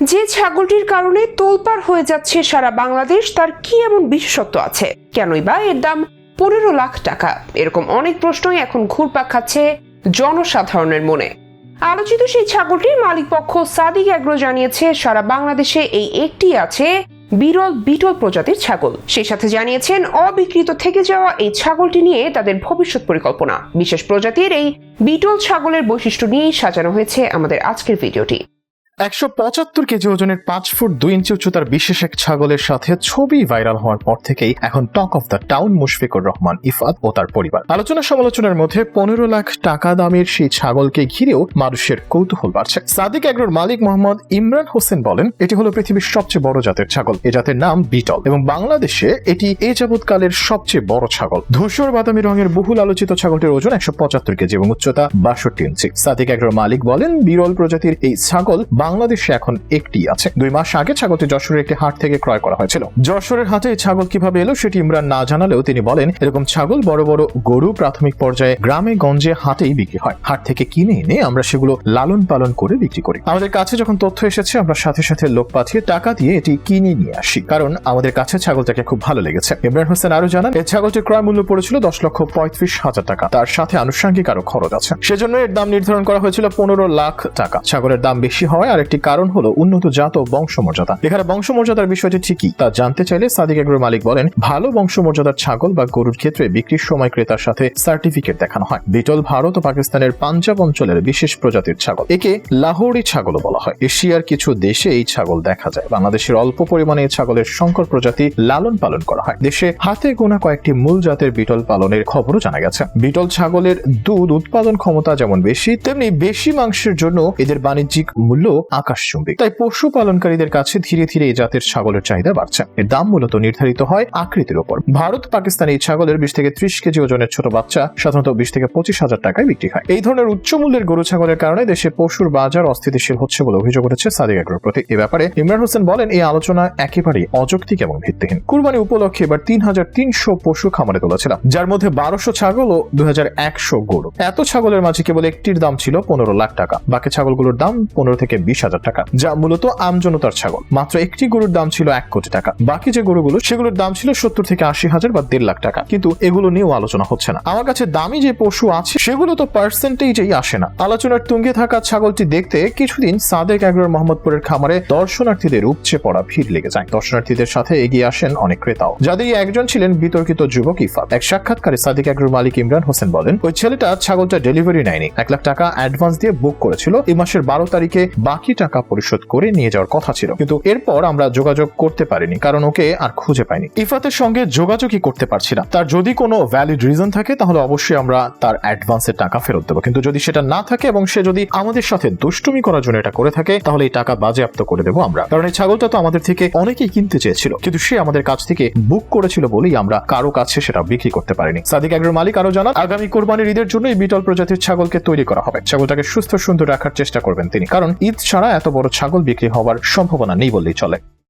যে ছাগলটির কারণে তোলপাড় হয়ে যাচ্ছে সারা বাংলাদেশ, তার কি এমন বিশেষত্ব আছে? কেনই বা এর দাম পনেরো লাখ টাকা? এরকম অনেক প্রশ্নই এখন ঘুরপাক খাচ্ছে জনসাধারণের মনে। আলোচিত সেই ছাগলটির মালিকপক্ষ সাদিক অ্যাগ্রো জানিয়েছে, সারা বাংলাদেশে এই একটি আছে বিরল বিটল প্রজাতির ছাগল। সেই সাথে জানিয়েছেন, অবিকৃত থেকে যাওয়া এই ছাগলটি নিয়ে তাদের ভবিষ্যৎ পরিকল্পনা। বিশেষ প্রজাতির এই বিটল ছাগলের বৈশিষ্ট্য নিয়েই সাজানো হয়েছে আমাদের আজকের ভিডিওটি। একশো পঁচাত্তর কেজি ওজনের পাঁচ ফুট দুই ইঞ্চি উচ্চতার বিশেষ এক ছাগলের সাথে ছবি ভাইরাল হওয়ার পর থেকেই এখন talk of the town Mushfiqur Rahman, Ifat ও তার পরিবার। আলোচনা সমালোচনার মধ্যে পনেরো লাখ টাকা দামের সেই ছাগলকে ঘিরেও মানুষের কৌতূহল বাড়ছে। সাদিক এগ্রোর মালিক মোহাম্মদ ইমরান হোসেন বলেন, এটি হলো পৃথিবীর সবচেয়ে বড় জাতের ছাগল। এ জাতের নাম বিটল এবং বাংলাদেশে এটি এ যাবৎকালের সবচেয়ে বড় ছাগল। ধূসর বাদামি রঙের বহুল আলোচিত ছাগলটির ওজন একশো পঁচাত্তর কেজি এবং উচ্চতা বাষট্টি ইঞ্চি। সাদিক এগ্রোর মালিক বলেন, বিরল প্রজাতির এই ছাগল বাংলাদেশে এখন একটি আছে। দুই মাস আগে ছাগলটি যশোরের একটি হাট থেকে ক্রয় করা হয়েছিল। যশোরের হাটে ছাগল কীভাবে এলো সেটি ইমরান না জানালেও তিনি বলেন, এরকম ছাগল বড় বড় গরু প্রাথমিক পর্যায়ে গ্রামে, গঞ্জে, হাটেই বিক্রি হয়। হাট থেকে কিনে এনে আমরা সেগুলো লালন পালন করে বিক্রি করি। আমাদের কাছে যখন তথ্য এসেছে, আমরা সাথে সাথে লোক পাঠিয়ে টাকা দিয়ে এটি কিনে নিয়ে আসি। কারণ আমাদের কাছে ছাগলটাকে খুব ভালো লেগেছে। ইমরান হোসেন আরও জানান, এই ছাগলটির ক্রয় মূল্য পড়েছিল দশ লক্ষ পঁয়ত্রিশ হাজার টাকা। তার সাথে আনুষঙ্গিক আরও খরচ আছে। সেজন্য এর দাম নির্ধারণ করা হয়েছিল পনেরো লাখ টাকা। ছাগলের দাম বেশি হওয়ায় আরেকটি কারণ হলো উন্নত জাত ও বংশমর্যাদা। এখানে বংশমর্যাদার বিষয়টি ঠিকই। তা জানতে চাইলে সাদিক এগ্রোর মালিক বলেন, ভালো বংশমর্যাদার ছাগল বা গরুর ক্ষেত্রে বিক্রির সময় ক্রেতার সাথে সার্টিফিকেট দেখানো হয়। বিটল ভারত ও পাকিস্তানের পাঞ্জাব অঞ্চলের বিশেষ প্রজাতির ছাগল। একে লাহোরি ছাগলও বলা হয়। এশিয়ার কিছু দেশে এই ছাগল দেখা যায়। বাংলাদেশের অল্প পরিমাণে এই ছাগলের সংকর প্রজাতি লালন পালন করা হয়। দেশে হাতে গোনা কয়েকটি মূল জাতের বিটল পালনের খবরও জানা গেছে। বিটল ছাগলের দুধ উৎপাদন ক্ষমতা যেমন বেশি, তেমনি বেশি মাংসের জন্য এদের বাণিজ্যিক মূল্য আকাশচুম্বী। তাই পশুপালনকারীদের কাছে ধীরে ধীরে এই জাতের ছাগলের চাহিদা বাড়ছে। এর দাম মূলত নির্ধারিত হয় আকৃতির উপর ভারত, পাকিস্তান এই ছাগলের বিশ থেকে ত্রিশ কেজি ওজনের ছোট বাচ্চা সাধারণত বিশ থেকে পঁচিশ হাজার টাকায় বিক্রি হয়। এই ধরনের উচ্চ মূল্যের গরু ছাগলের কারণে দেশে পশুর বাজার অস্থিতিশীল হচ্ছে বলে অভিযোগ উঠেছে সাদিক আগ্রোর প্রতি। এ ব্যাপারে ইমরান হোসেন বলেন, এই আলোচনা একেবারেই অযৌক্তিক এবং ভিত্তিহীন। কুরবানি উপলক্ষে এবার তিন হাজার তিনশো পশু খামারে তোলেছিলাম, যার মধ্যে বারোশো ছাগল ও দুই হাজার একশো গরু। এত ছাগলের মাঝে কেবল একটির দাম ছিল পনেরো লাখ টাকা। বাকি ছাগলগুলোর দাম পনেরো থেকে বিশ হাজার টাকা, যা মূলত আমজনতার ছাগল। মাত্র একটি গরুর দাম ছিল এক কোটি টাকা। বাকি যে গরুগুলো, সেগুলোর দাম ছিল সত্তর থেকে আশি হাজার বা দেড় লাখ টাকা। কিন্তু এগুলো নিয়েও আলোচনা হচ্ছে না। আমার কাছে দামি যে পশু আছে, সেগুলো তো পার্সেন্টেজেই আসে না। আলোচনার তুঙ্গে থাকা ছাগলটি দেখতে কিছুদিন সাদেক এগ্রোর মোহাম্মদপুরের খামারে দর্শনার্থীদের উপচে পড়া ভিড় লেগে যায়। দর্শনার্থীদের সাথে এগিয়ে আসেন অনেক ক্রেতাও। যাদের একজন ছিলেন বিতর্কিত যুবক ইফাত। এক সাক্ষাৎকারে সাদিক এগ্রোর মালিক ইমরান হোসেন বলেন, ওই ছেলেটা ছাগলটা ডেলিভারি নেয়নি। এক লাখ টাকা অ্যাডভান্স দিয়ে বুক করেছিল। এই মাসের বারো তারিখে বাকি টাকা পরিশোধ করে নিয়ে যাওয়ার কথা ছিল। কিন্তু এরপর আমরা যোগাযোগ করতে পারিনি, কারণ ওকে আর খুঁজে পাইনি। ইফাতের সঙ্গে যোগাযোগই করতে পারছি না। তার যদি কোনো ভ্যালিড রিজন থাকে, তাহলে অবশ্যই আমরা তার অ্যাডভান্সের টাকা ফেরত দেবো। কিন্তু যদি সেটা না থাকে এবং সে যদি আমাদের সাথে দুষ্টুমি করার জন্য এটা করে থাকে, তাহলে এই টাকা বাজেয়াপ্ত করে দেবো আমরা। কারণ এই ছাগলটা তো আমাদের থেকে অনেকেই কিনতে চেয়েছিল, কিন্তু সে আমাদের কাছ থেকে বুক করেছিল বলেই আমরা কারও কাছে সেটা বিক্রি করতে পারিনি। সাদিক এগ্রোর মালিক আরও জানান, আগামী কোরবানির ঈদের জন্য এই বিটল প্রজাতির ছাগলকে তৈরি করা হবে। ছাগলটাকে সুস্থ সুন্দর রাখার চেষ্টা করবেন তিনি, কারণ ঈদ ছাড়া এত বড় ছাগল বিক্রি হওয়ার সম্ভাবনা নেই বললেই চলে।